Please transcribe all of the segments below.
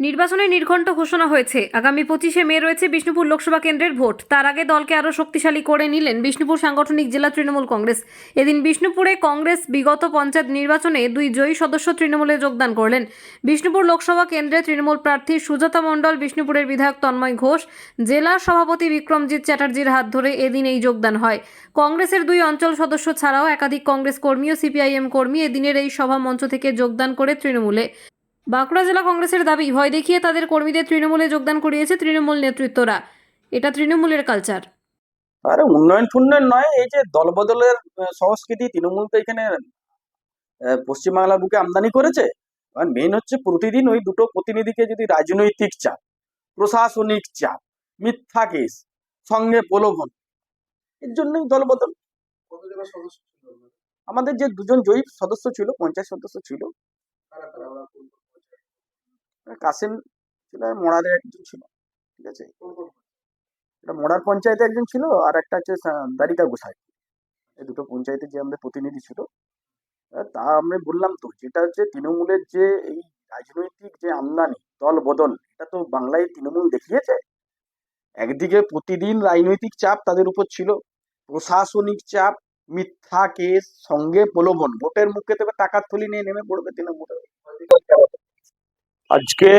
নির্বাচনে নির্ঘণ্ট ঘোষণা হয়েছে। আগামী পঁচিশে মে রয়েছে বিষ্ণুপুর লোকসভা কেন্দ্রের ভোট। তার আগে দলকে আরও শক্তিশালী করে নিলেন বিষ্ণুপুর সাংগঠনিক জেলা তৃণমূল কংগ্রেস। এদিন বিষ্ণুপুরে কংগ্রেস বিগত পঞ্চায়েত নির্বাচনে দুই জয়ী সদস্য তৃণমূলে যোগদান করলেন। বিষ্ণুপুর লোকসভা কেন্দ্রে তৃণমূল প্রার্থী সুজাতা মণ্ডল, বিষ্ণুপুরের বিধায়ক তন্ময় ঘোষ, জেলা সভাপতি বিক্রমজিৎ চ্যাটার্জির হাত ধরে এদিন এই যোগদান হয়। কংগ্রেসের দুই অঞ্চল সদস্য ছাড়াও একাধিক কংগ্রেস কর্মী ও সিপিআইএম কর্মী এদিনের এই সভা মঞ্চ থেকে যোগদান করে তৃণমূলে। বাঁকুড়া জেলা কংগ্রেসের দাবি ভয় দেখিয়ে তাদের কর্মীদের তৃণমূলে যোগদান করিয়েছে তৃণমূল নেতৃত্বরা। এটা তৃণমূলের কালচার আরে উন্নয়ন ফুন্নয়ন নয় এই যে দলবদলের সংস্কৃতি তৃণমূল তো এখানে আহ, পশ্চিমবাংলার বুকে আমদানি করেছে। আর মেন হচ্ছে প্রতিদিন ওই দুটো প্রতিনিধিকে যদি রাজনৈতিক চাপ প্রশাসনিক চাপ মিথ্যা কেস সঙ্গে প্রলোভন এর জন্যই দলবদল। আমাদের যে দুজন জয়ী সদস্য ছিল পঞ্চায়েত সদস্য ছিল কাসেম ছিল মোড়াদের একজন ছিল, ঠিক আছে? এটা মোড়ার পঞ্চায়েতে একজন ছিল আর একটা হচ্ছে দ্বারিকা গোসাই। এই দুটো পঞ্চায়েতে যে আমাদের প্রতিনিধি ছিল তা আমরা বললাম তো, যেটা হচ্ছে তৃণমূলের যে এই রাজনৈতিক যে আমদানি, দল বদল, এটা তো বাংলায় তৃণমূল দেখিয়েছে। একদিকে প্রতিদিন রাজনৈতিক চাপ তাদের উপর ছিল, প্রশাসনিক চাপ, মিথ্যা কেস, সঙ্গে প্রলোভন, ভোটের মুখে তবে টাকার থলি নিয়ে নেমে পড়বে তৃণমূল। আজকে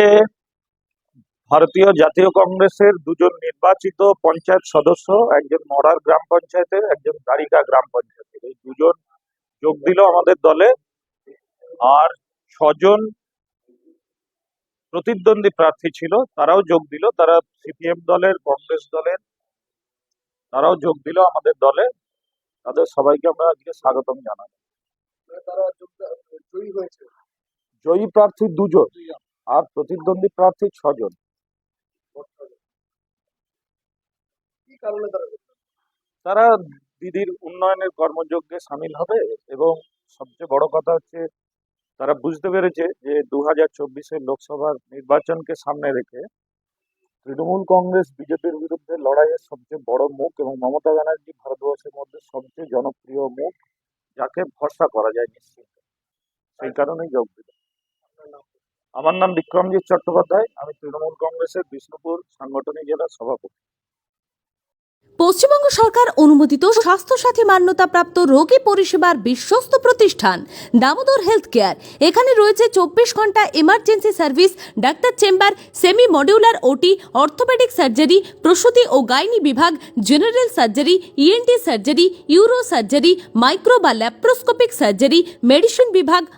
ভারতীয় জাতীয় কংগ্রেসের দুজন নির্বাচিত পঞ্চায়েত সদস্য একজন মরার গ্রাম পঞ্চায়েতের একজন দ্বারিকা গ্রাম পঞ্চায়েতের। এই দুজন যোগ দিল আমাদের দলে। আর ছজন প্রতিদ্বন্দ্বী প্রার্থী ছিল তারাও যোগ দিল। তারা সিপিএম দলের কংগ্রেস দলের তারাও যোগ দিল আমাদের দলে। তাদের সবাইকে আমরা আজকে স্বাগতম জানাই। জয়ী প্রার্থী দুজন। আর প্রতিদ্বন্দ্বী প্রার্থী ছজন। তারা দিদির উন্নয়নের কর্মযজ্ঞে সামিল হবে এবং সবচেয়ে বড় কথা হচ্ছে, তারা বুঝতে পেরেছে যে দু হাজার চব্বিশের লোকসভার নির্বাচনকে সামনে রেখে তৃণমূল কংগ্রেস, বিজেপির বিরুদ্ধে লড়াইয়ের সবচেয়ে বড় মুখ এবং মমতা ব্যানার্জি ভারতবর্ষের মধ্যে সবচেয়ে জনপ্রিয় মুখ, যাকে ভরসা করা যায় নিশ্চিত। সেই কারণেই যোগ দিল। আমার নাম বিক্রমজিৎ চট্টোপাধ্যায়, আমি তৃণমূল কংগ্রেসের বিষ্ণুপুর সাংগঠনিক জেলার সভাপতি। পশ্চিমবঙ্গ সরকার অনুমোদিত স্বাস্থ্যসাথী মান্যতাপ্রাপ্ত রোগী পরিষেবার বিশ্বস্ত প্রতিষ্ঠান দামোদর হেলথ কেয়ার এখানে রয়েছে চব্বিশ ঘণ্টা emergency service doctor chamber semi modular OT orthopaedic surgery প্রসূতি ও গাইনি বিভাগ general surgery ENT surgery uro surgery micro বা ল্যাপ্রোস্কোপিক সার্জারি মেডিসিন বিভাগ